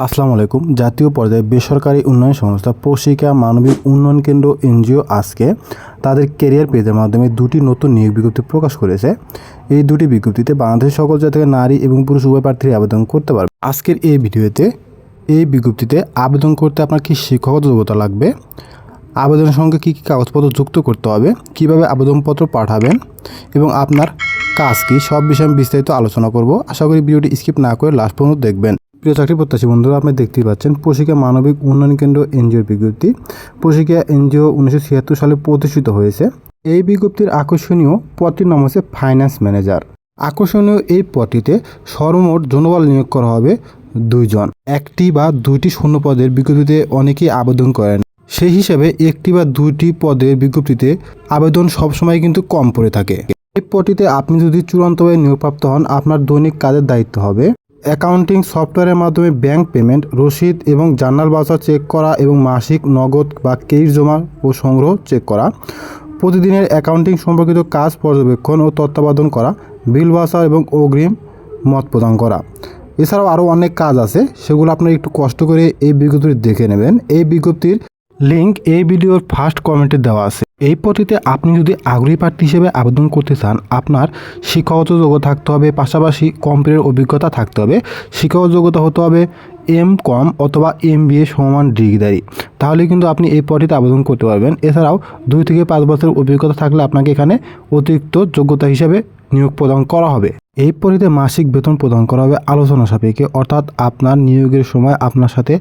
আসসালামু আলাইকুম। জাতীয় পর্যায়ে বেসরকারি উন্নয়ন সংস্থা প্রশিকা মানবিক উন্নয়ন কেন্দ্র এনজিও আজকে তাদের কেরিয়ার পেজের মাধ্যমে দুটি নতুন নিয়োগ বিজ্ঞপ্তি প্রকাশ করেছে। এই দুটি বিজ্ঞপ্তিতে বাংলাদেশের সকল থেকে নারী এবং পুরুষ উভয় প্রার্থী আবেদন করতে পারবে। আজকের এই ভিডিওতে, এই বিজ্ঞপ্তিতে আবেদন করতে আপনার কি শিক্ষাগত যোগ্যতা লাগবে? আবেদনের সঙ্গে কী কী কাগজপত্র যুক্ত করতে হবে? কীভাবে আবেদনপত্র পাঠাবেন? এবং আপনার কাজ কি? সব বিষয়ে বিস্তারিত আলোচনা করব। আশা করি ভিডিওটি স্কিপ না করে লাস্ট পর্যন্ত দেখবেন। প্রিয় চাকরি প্রত্যাশী বন্ধুরা, আপনি দেখতেই পাচ্ছেন প্রশিকা মানবিক উন্নয়ন কেন্দ্র এনজিওর বিজ্ঞপ্তি। প্রশিকা এনজিও উনিশশো ছিয়াত্তর সালে প্রতিষ্ঠিত হয়েছে। এই বিজ্ঞপ্তির আকর্ষণীয় পদটির নাম হচ্ছে ফাইন্যান্স ম্যানেজার। আকর্ষণীয় এই পদটিতে সর্বমোট জনবল নিয়োগ করা হবে দুইজন। একটি বা দুইটি শূন্য পদের বিজ্ঞপ্তিতে অনেকেই আবেদন করেন। সেই হিসাবে একটি বা দুইটি পদের বিজ্ঞপ্তিতে আবেদন সবসময় কিন্তু কম পড়ে থাকে। এই পদটিতে আপনি যদি চূড়ান্তভাবে নিয়োগপ্রাপ্ত হন, আপনার দৈনিক কাজের দায়িত্ব হবে। অ্যাকাউন্টিং সফটওয়্যারের মাধ্যমে ব্যাংক পেমেন্ট, রসিদ এবং জার্নাল বাসা চেক করা এবং মাসিক নগদ বা কেস জমা ও সংগ্রহ চেক করা, প্রতিদিনের অ্যাকাউন্টিং সম্পর্কিত কাজ পর্যবেক্ষণ ও তত্ত্বাবধান করা, বিল বাসা এবং অগ্রিম মত প্রদান করা। এছাড়াও আরও অনেক কাজ আছে, সেগুলো আপনারা একটু কষ্ট করে এই বিজ্ঞপ্তি দেখে নেবেন। এই বিজ্ঞপ্তির লিংক এই ভিডিওর ফার্স্ট কমেন্টে দেওয়া আছে। এই পদ্ধতিতে আপনি যদি আগ্রহী প্রার্থী হিসেবে আবেদন করতে চান, আপনার শিক্ষাগত যোগ্যতা থাকতে হবে, পাশাপাশি কম্পিউটার অভিজ্ঞতা থাকতে হবে। শিক্ষাগত যোগ্যতা হতে হবে এম কম অথবা এম বি এ সমান ডিগ্রিধারী। তাহলে কিন্তু আপনি এই পদটিতে আবেদন করতে পারবেন। এছাড়াও দুই থেকে পাঁচ বছরের অভিজ্ঞতা থাকলে আপনাকে এখানে অতিরিক্ত যোগ্যতা হিসেবে নিয়োগ প্রদান করা হবে। এই পরিতে মাসিক বেতন প্রদান করা হবে আলোচনা সাপেক্ষে। অর্থাৎ আপনার নিয়োগের সময় আপনার সাথে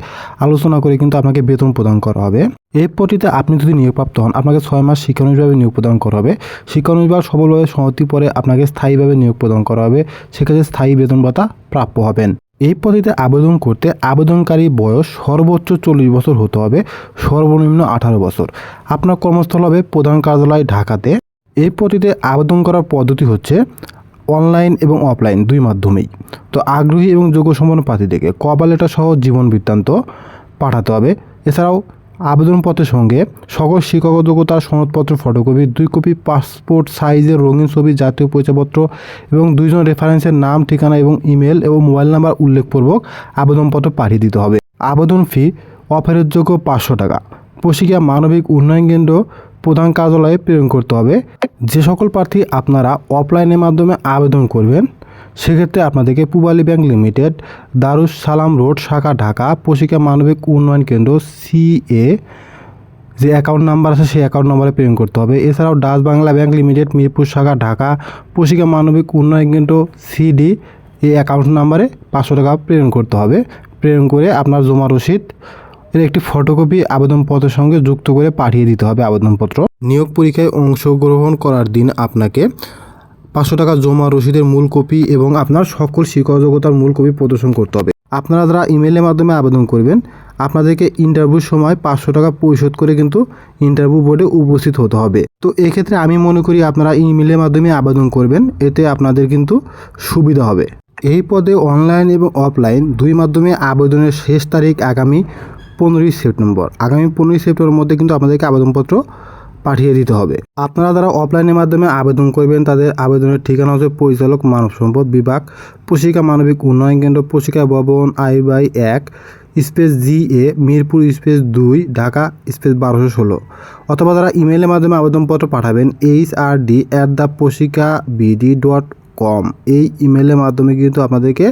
আলোচনা করে কিন্তু আপনাকে বেতন প্রদান করা হবে। এই পটিতে আপনি যদি নিয়োগপ্রাপ্ত হন, আপনাকে ছয় মাস শিক্ষানুষ্ঠানে নিয়োগ প্রদান করা হবে। শিক্ষানুষ্ঠান সফলভাবে সমাপ্তি পরে আপনাকে স্থায়ীভাবে নিয়োগ প্রদান করা হবে। সেক্ষেত্রে স্থায়ী বেতন ভাতা প্রাপ্য হবেন। এই পদ্ধতিতে আবেদন করতে আবেদনকারী বয়স সর্বোচ্চ চল্লিশ বছর হতে হবে, সর্বনিম্ন আঠারো বছর। আপনার কর্মস্থল হবে প্রধান কার্যালয় ঢাকাতে। এই পদ্ধতিতে আবেদন করার পদ্ধতি হচ্ছে অনলাইন এবং অফলাইন দুই মাধ্যমেই। তো আগ্রহী এবং যোগ্য সম্পন্ন প্রার্থীদেরকে কভার লেটার সহ জীবন বৃত্তান্ত পাঠাতে হবে। এছাড়াও আবেদনপত্রের সঙ্গে সকল শিক্ষক যোগ্যতার সনদপত্র, ফটোকপি, দুই কপি পাসপোর্ট সাইজের রঙিন ছবি, জাতীয় পরিচয়পত্র এবং দুইজন রেফারেন্সের নাম, ঠিকানা এবং ইমেল এবং মোবাইল নাম্বার উল্লেখপূর্বক আবেদনপত্র পাঠিয়ে দিতে হবে। আবেদন ফি অফারের যোগ্য পাঁচশো টাকা। প্রশিকা মানবিক উন্নয়ন কেন্দ্র প্রধান কার্যালয়ে প্রেরণ করতে হবে। যে সকল প্রার্থী আপনারা অফলাইনের মাধ্যমে আবেদন করবেন, সেক্ষেত্রে আপনাদেরকে Pubali bank limited Darus Salam road, শাখা ঢাকা প্রশিকা মানবিক উন্নয়ন কেন্দ্র সিএ যে অ্যাকাউন্ট নাম্বার আছে, সেই অ্যাকাউন্ট নাম্বারে প্রেরণ করতে হবে। এছাড়াও Dutch Bangla bank limited, Mirpur শাখা ঢাকা প্রশিকা মানবিক উন্নয়ন কেন্দ্র সিডি এই অ্যাকাউন্ট নাম্বারে পাঁচশো টাকা প্রেরণ করতে হবে। প্রেরণ করে আপনার জমা রসিদ এর একটি ফটোকপি আবেদনপত্রের সঙ্গে যুক্ত করে পাঠিয়ে দিতে হবে আবেদনপত্র। নিয়োগ পরীক্ষায় অংশগ্রহণ করার দিন আপনাকে পাঁচশো টাকা জমা রসিদের মূল কপি এবং আপনার সকল শিক্ষাযোগ্যতার মূল কপি প্রদর্শন করতে হবে। আপনারা যারা ইমেলের মাধ্যমে আবেদন করবেন, আপনাদেরকে ইন্টারভিউর সময় পাঁচশো টাকা পরিশোধ করে কিন্তু ইন্টারভিউ বোর্ডে উপস্থিত হতে হবে। তো এক্ষেত্রে আমি মনে করি আপনারা ইমেলের মাধ্যমে আবেদন করবেন, এতে আপনাদের কিন্তু সুবিধা হবে। এই পদে অনলাইন এবং অফলাইন দুই মাধ্যমে আবেদনের শেষ তারিখ আগামী পনেরোই সেপ্টেম্বর। আগামী পনেরোই সেপ্টেম্বরের মধ্যে কিন্তু আপনাদেরকে আবেদনপত্র পাঠিয়ে দিতে হবে। আপনারা যারা অফলাইনের মাধ্যমে আবেদন করবেন, তাদের আবেদনের ঠিকানা হচ্ছে পরিচালক মানব সম্পদ বিভাগ প্রশিকা মানবিক উন্নয়ন কেন্দ্র প্রশিকা ভবন আই বাই এক, space G A, Mirpur space দুই, ঢাকা স্পেস বারোশো ষোলো। অথবা তারা ইমেলের মাধ্যমে আবেদনপত্র পাঠাবেন H R D at the Proshika BD dot com এই ইমেলের মাধ্যমে কিন্তু আপনাদেরকে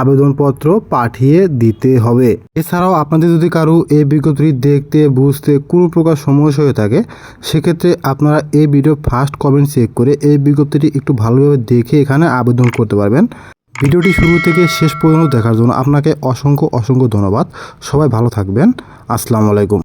আবেদনপত্র পাঠিয়ে দিতে হবে। এছাড়াও আপনাদের যদি কারও এই বিজ্ঞপ্তি দেখতে, বুঝতে কোনো প্রকার সমস্যা হয়ে থাকে, সেক্ষেত্রে আপনারা এই ভিডিও ফার্স্ট কমেন্ট চেক করে এই বিজ্ঞপ্তিটি একটু ভালোভাবে দেখে এখানে আবেদন করতে পারবেন। ভিডিওটি শুরু থেকে শেষ পর্যন্ত দেখার জন্য আপনাকে অসংখ্য অসংখ্য ধন্যবাদ। সবাই ভালো থাকবেন। আসসালামু আলাইকুম।